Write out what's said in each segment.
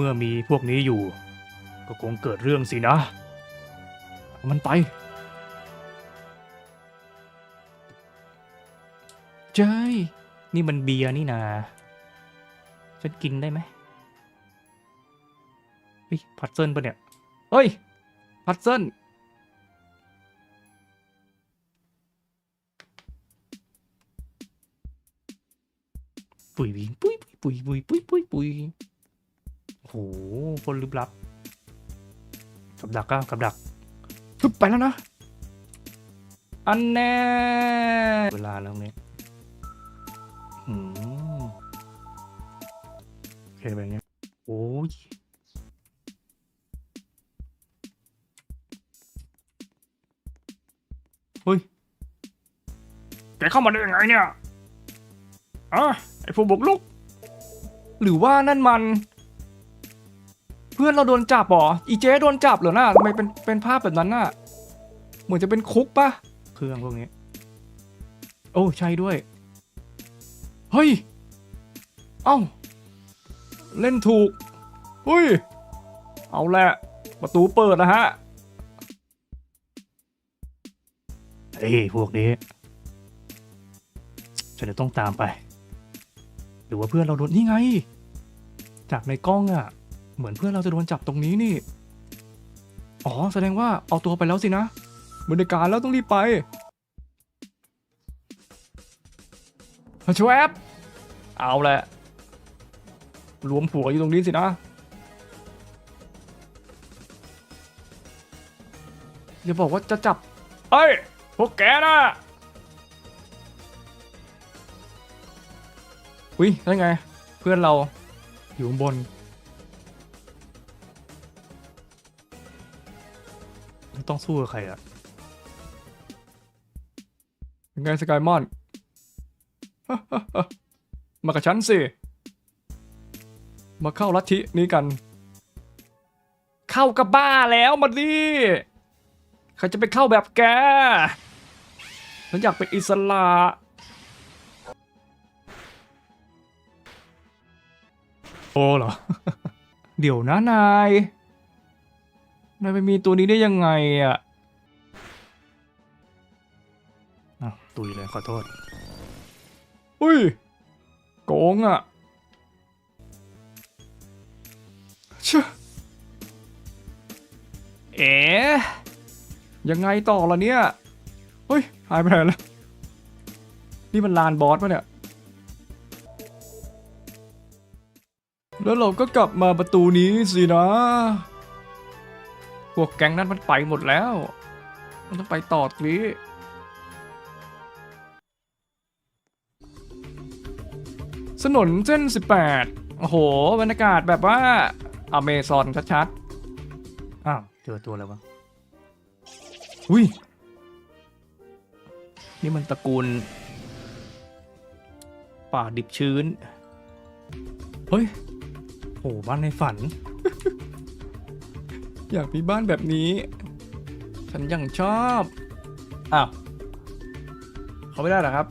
เมื่อมีพวกนี้อยู่ ก็คงเกิดเรื่องสินะ มันไปเจ้นี่มันเบียร์นี่นาฉันกินได้ไหมเฮ้ยพัดเซิลปะเนี่ย เฮ้ย พัดเซิลปุ๋ยปุ๋ยปุ๋ยปุ๋ยปุ๋ยปุ๋ยปุ๋ย โอ้โหคนลึกลับ กับดักก็กับดักปึ๊บไปแล้วนะ อันแน่ เวลาแล้วเนี่ยอืมโอเคแบบนี้ โอ้ยเฮ้ย แกเข้ามาได้ยังไงเนี่ย อะ ไอ้ผู้บุกลุก หรือว่านั่นมัน เพื่อนเราโดนจับเหรออีเจ๊โดนจับเหรอน่ะทำไมเป็นเป็นภาพแบบนั้นน่ะ เหมือนจะเป็นคุกปะเครื่องพวกนี้ โอ้ใช่ด้วย เฮ้ย เอ้า เล่นถูกเฮ้ย เอาแหละ ประตูเปิดนะฮะเฮ้ยพวกนี้ ฉันจะต้องตามไป หรือว่าเพื่อนเราโดนนี่ไง จากในกล้องอะ่ะ เหมือนเพื่อนเราจะโดนจับตรงนี้นี่ อ๋อ แสดงว่าเอาตัวไปแล้วสินะบรรยากาศแล้วต้องรีบไปชวบเอาแหละ รวมผัวอยู่ตรงนี้สินะ อย่าบอกว่าจะจับ เอ้ย พวกแกนะอุ้ยได้ไง เพื่อนเราอยู่บน ต้องสู้กับใครอะยังไงสกายมอน มากับฉันสิ มาเข้าลัทธินี้กัน เข้ากับบ้าแล้วมาดิใครจะไปเข้าแบบแก ฉันอยากเป็นอิสระโอ้เหรอ เดี๋ยวนะนาย นายไปมีตัวนี้ได้ยังไงอะอ้าวตุยเลยขอโทษ อุ้ย โกงอะเชื่อเอ๋ยังไงต่อล่ะเนี่ยเฮ้ย หายไปไหนแล้วนี่มันลานบอสปะเนี่ย แล้วเราก็กลับมาประตูนี้สินะพ วกแก๊งนั้นมันไปหมดแล้ว มันต้องไปต่อตรงนี้ถนนเส้น 18 โอ้โห บรรยากาศแบบว่าอเมซอนชัดๆ อ้าว เจอตัวแล้ววะ อุ้ย นี่มันตระกูล ป่าดิบชื้น เฮ้ย โอ้บ้านในฝัน อยากมีบ้านแบบนี้ ฉันยังชอบอ้าวเขาไม่ได้เหรอครับ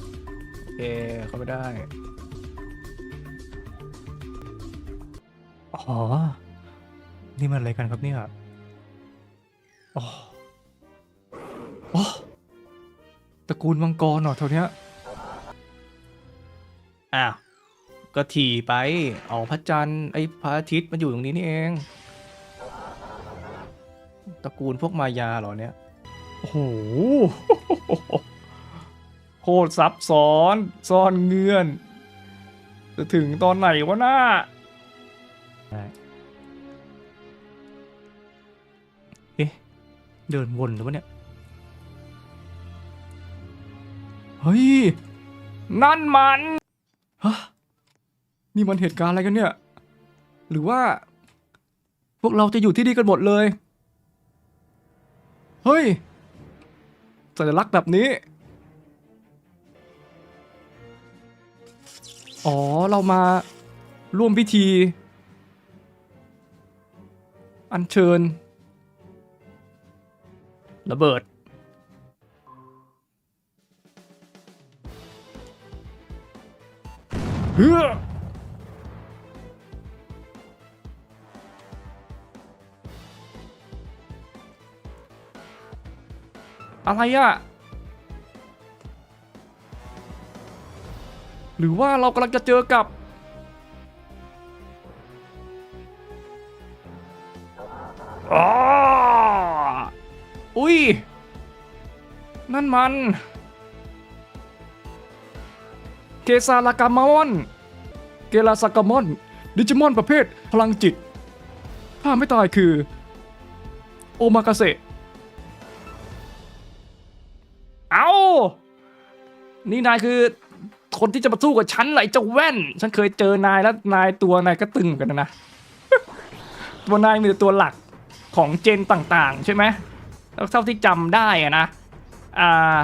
โอเคเขาไม่ได้อ๋อ นี่มันอะไรกันครับเนี่ยอ๋ออ๋อตระกูลมังกรเหรอเท่าเนี้ยอ้าว ก็ถี่ไปออกพระจันทร์ไอ้พระอาทิตย์มันอยู่ตรงนี้นี่เอง ตระกูลพวกมายาเหรอเนี่ย โอ้โห โคตรซับซ้อนซ่อนเงื่อน จะถึงตอนไหนวะหน้าเอ๊ะ เดินวนหรือวะเนี่ย เฮ้ย นั่นมันฮะนี่มันเหตุการณ์อะไรกันเนี่ย หรือว่า พวกเราจะอยู่ที่นี่กันหมดเลย เฮ้ยสัญลักษณ์แบบนี้ อ๋อ เรามาร่วมพิธี อัญเชิญ ระเบิด เฮ้อ อะไรอะหรือว่าเรากำลังจะเจอกับอ๋ออุ้ย นั่นมัน เกซาลากามอน เกลาซากามอน ดิจิมอนประเภทพลังจิต ถ้าไม่ตายคือ โอมากาเสะ นี่นายคือคนที่จะมาสู้กับฉันเหรอไอ้เจ้าแว่น ฉันเคยเจอนายแล้วนายตัวนายก็ตึงเหมือนกันนะ ตัวนายมีแต่ตัวหลักของเจนต่างๆ ใช่ไหมแล้วเท่าที่จำได้อะนะ อ่า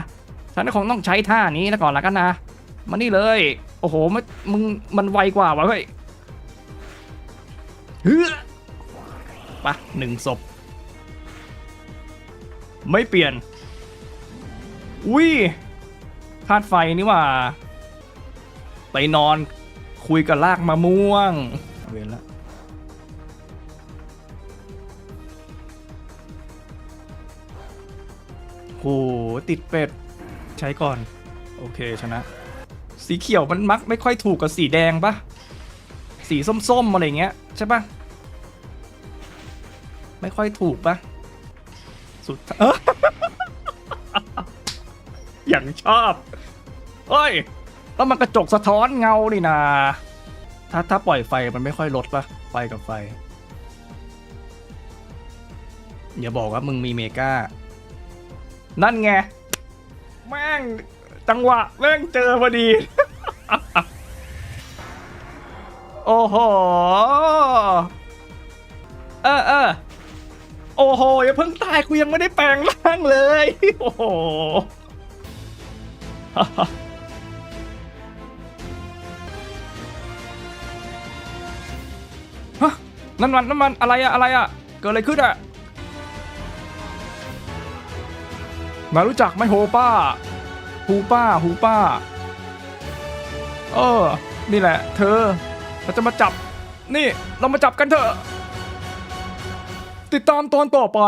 ฉันคงต้องใช้ท่านี้แล้วก่อนละกันนะ มานี่เลย โอ้โหมันมึงมันไวกว่าวะเฮ้ยเฮ้ยปะหนึ่งศพ ไม่เปลี่ยนอุ้ย ธาตุไฟนี่หว่า ไปนอนคุยกับลากมะม่วง เวรละโหติดเป็ด ใช้ก่อน โอเคชนะ สีเขียวมันมักไม่ค่อยถูกกับสีแดงปะสีส้มๆอะไรเงี้ย ใช่ปะไม่ค่อยถูกปะสุดเอ้ออย่างชอบ เฮ้ย แล้วมันกระจกสะท้อนเงานี่นาถ้าถ้าปล่อยไฟมันไม่ค่อยลดปะไฟกับไฟ อย่าบอกว่ามึงมีเมกานั่นไง แม่ง จังหวะ แม่งเจอพอดี โอ้โห เออเออโอ้โห อย่าเพิ่งตายกูยังไม่ได้แปลงร่างเลย โอ้โห นั่นมันนั่นมันอะไรอะอะไรอะเกิดอะไรขึ้นอะมารู้จักไหมโฮป้าฮูป้าฮูป้า เออ นี่แหละ เธอ เราจะมาจับ นี่ เรามาจับกันเถอะ ติดตามตอนต่อไป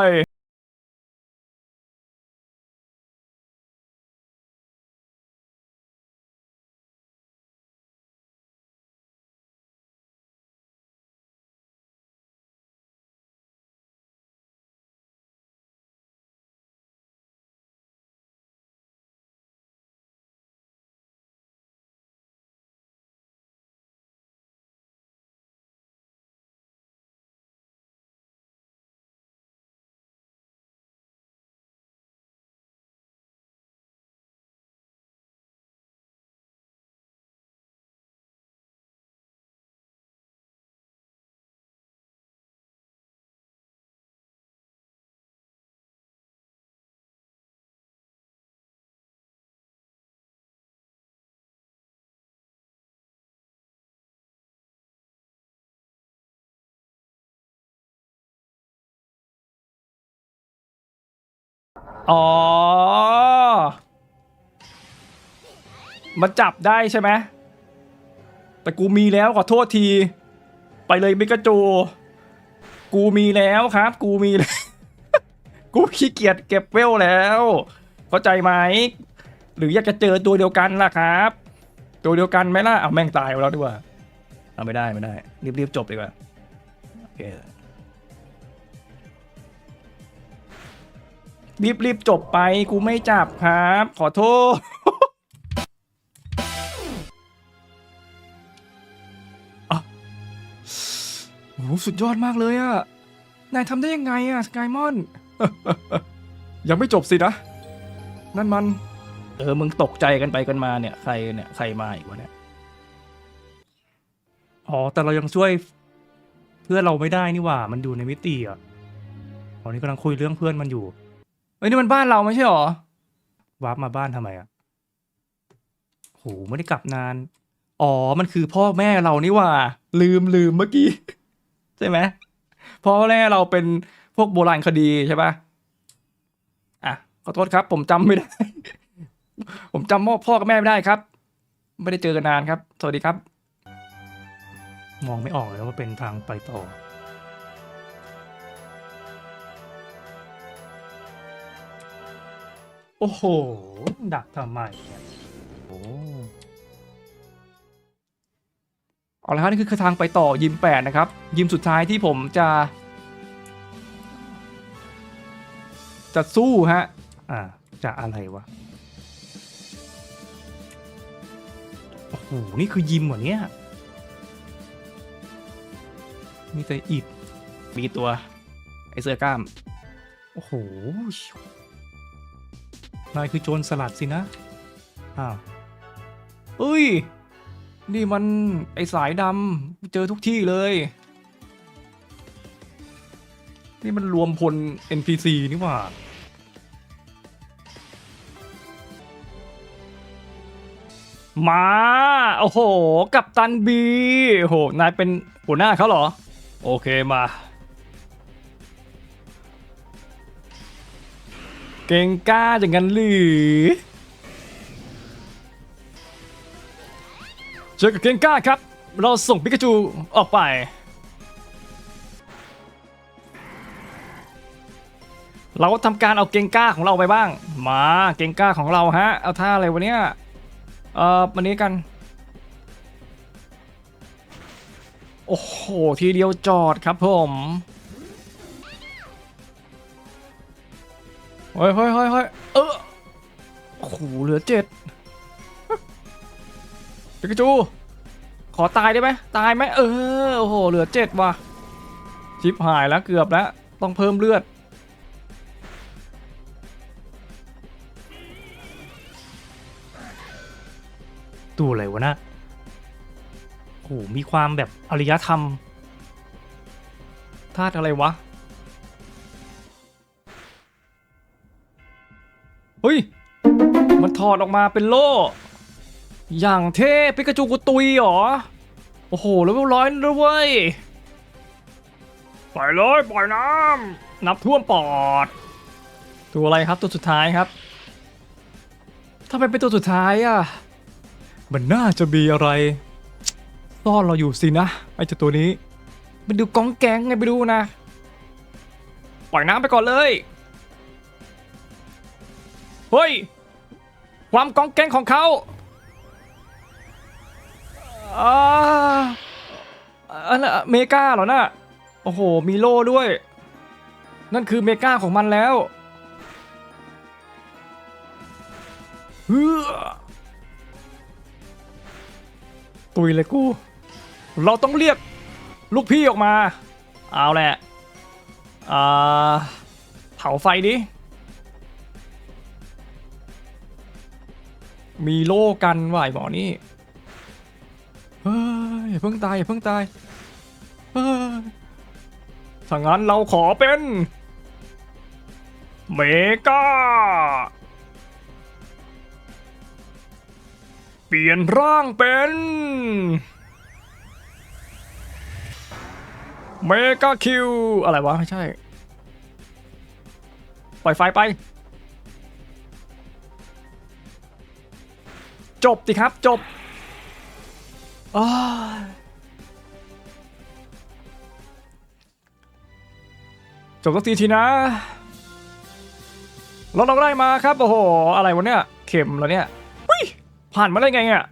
อ๋อมาจับได้ใช่ไหม แต่กูมีแล้วขอโทษที ไปเลยมิกาจู กูมีแล้วครับ กูมีแล้ว กูขี้เกียจเก็บเวลแล้ว เข้าใจไหม หรืออยากจะเจอตัวเดียวกันล่ะครับ ตัวเดียวกันไหมล่ะ เอาแม่งตายไปแล้วดีกว่า เอาไม่ได้ไม่ได้ รีบๆจบดีกว่า โอเค รีบรีบจบไปกูไม่จับครับ ขอโทษ อะโหสุดยอดมากเลยอะนายทำได้ยังไงอะสกายมอน ยังไม่จบสินะ นั่นมัน เออ มึงตกใจกันไปกันมาเนี่ย ใครเนี่ย ใครมาอีกวะเนี่ย อ๋อ แต่เรายังช่วย เพื่อนเราไม่ได้นี่หว่า มันอยู่ในมิติอะตอนนี้กำลังคุยเรื่องเพื่อนมันอยู่ เฮ้ยนี่มันบ้านเราไม่ใช่หรอวาร์ปมาบ้านทำไมอะโหไม่ได้กลับนาน อ๋อมันคือพ่อแม่เรานี่ว่า ลืมลืมเมื่อกี้ ใช่ไหมพ่อแม่เราเป็นพวกโบราณคดีใช่ปะอะขอโทษครับ ผมจำไม่ได้ ผมจำพ่อพ่อกับแม่ไม่ได้ครับ ไม่ได้เจอกันนานครับ สวัสดีครับ มองไม่ออกเลยว่าเป็นทางไปต่อ โอ้โห ดักทำไมเนี่ยโอ้เอาละครับนี่คือทางไปต่อยิมแปดนะครับ ยิมสุดท้ายที่ผมจะ จะสู้ฮะ อ่า จะอะไรวะ โอ้โห นี่คือยิมเหรอเนี่ย มีแต่อิดมีตัว ไอเสื้อกล้าม โอ้โห นายคือโจรสลัดสินะ อ้าวเอ้ย นี่มันไอสายดำเจอทุกที่เลย นี่มันรวมพล NPC นี่หว่ามา โอ้โห กับตันบีโอ้โหนายเป็นหัวหน้าเขาเหรอ โอเคมา เก่งกล้าอย่างนั้นหรือเจอกับเก่งกล้าครับ เราส่งปิกาจูออกไป เราทำการเอาเก่งกล้าของเราไปบ้าง มาเก่งกล้าของเราฮะ เอาท่าอะไรวะเนี่ยเอ่อวันนี้กัน โอ้โห ทีเดียวจอดครับผม เฮ้ยเฮ้ยเฮ้ยเฮ้ยเออโอ้โหเหลือเจ็ดปิกาจู ขอตายได้ไหมตายไหมเออ โอ้โห เหลือเจ็ดว่ะ ชิปหายแล้วเกือบแล้ว ต้องเพิ่มเลือด ตัวอะไรวะนะโอ้โห มีความแบบอารยธรรมธาตุอะไรวะ เฮ้ย มันถอดออกมาเป็นโล่ อย่างเท่ปิกาจูกูตุยเหรอ โอ้โหแล้วร้อยแล้วเว้ย ปล่อยเลยปล่อยน้ำนับท่วมปอด ตัวอะไรครับตัวสุดท้ายครับทำไมเป็นตัวสุดท้ายอะ มันน่าจะมีอะไรซ่อนเราอยู่สินะไอ้เจ้าตัวนี้ มันดูกองแกงไงไปดูนะ ปล่อยน้ำไปก่อนเลย เฮ้ย ความกองแกงของเขาอาอันนั้นเมกาเหรอนะ่ะโอ้โห มีโล่ด้วย นั่นคือเมกาของมันแล้วเฮ้อตุยเลยกู เราต้องเรียกลูกพี่ออกมา เอาแหละอ่าเผาไฟดิ มีโล่กันว่ะไอ้หมอนี่เฮ้ยอย่าเพิ่งตายอย่าเพิ่งตายเฮ้ยถ้างั้นเราขอเป็น เมกาเปลี่ยนร่างเป็น เมกาคิว อะไรวะ ไม่ใช่ ปล่อยไฟไป จบสิครับจบจบสักทีทีนะ เราเราได้มาครับ โอ้โห อะไรวะเนี่ย เข็มแล้วเนี่ยหุ้ยผ่านมาได้ไงอะ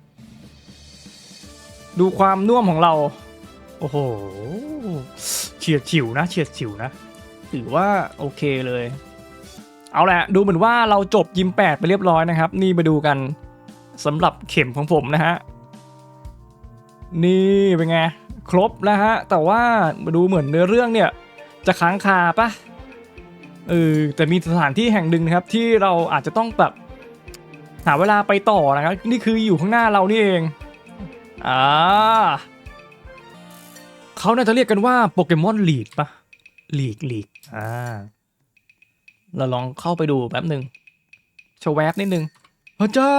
ดูความน่วมของเรา โอ้โห เฉียดฉิวนะเฉียดฉิวนะ ถือว่าโอเคเลย เอาแหละ ดูเหมือนว่าเราจบยิมแปดไปเรียบร้อยนะครับ นี่มาดูกัน สำหรับเข็มของผมนะฮะ นี่เป็นไง ครบแล้วฮะ แต่ว่ามาดูเหมือนเนื้อเรื่องเนี่ย จะค้างคาปะเออแต่มีสถานที่แห่งหนึ่งนะครับ ที่เราอาจจะต้องแบบหาเวลาไปต่อนะครับ นี่คืออยู่ข้างหน้าเรานี่เองอ่าเขาน่าจะเรียกกันว่าโปเกมอนลีกปะลีกลีกอ่าเราลองเข้าไปดูแป๊บหนึ่งชวแวบนิดนึง พระเจ้า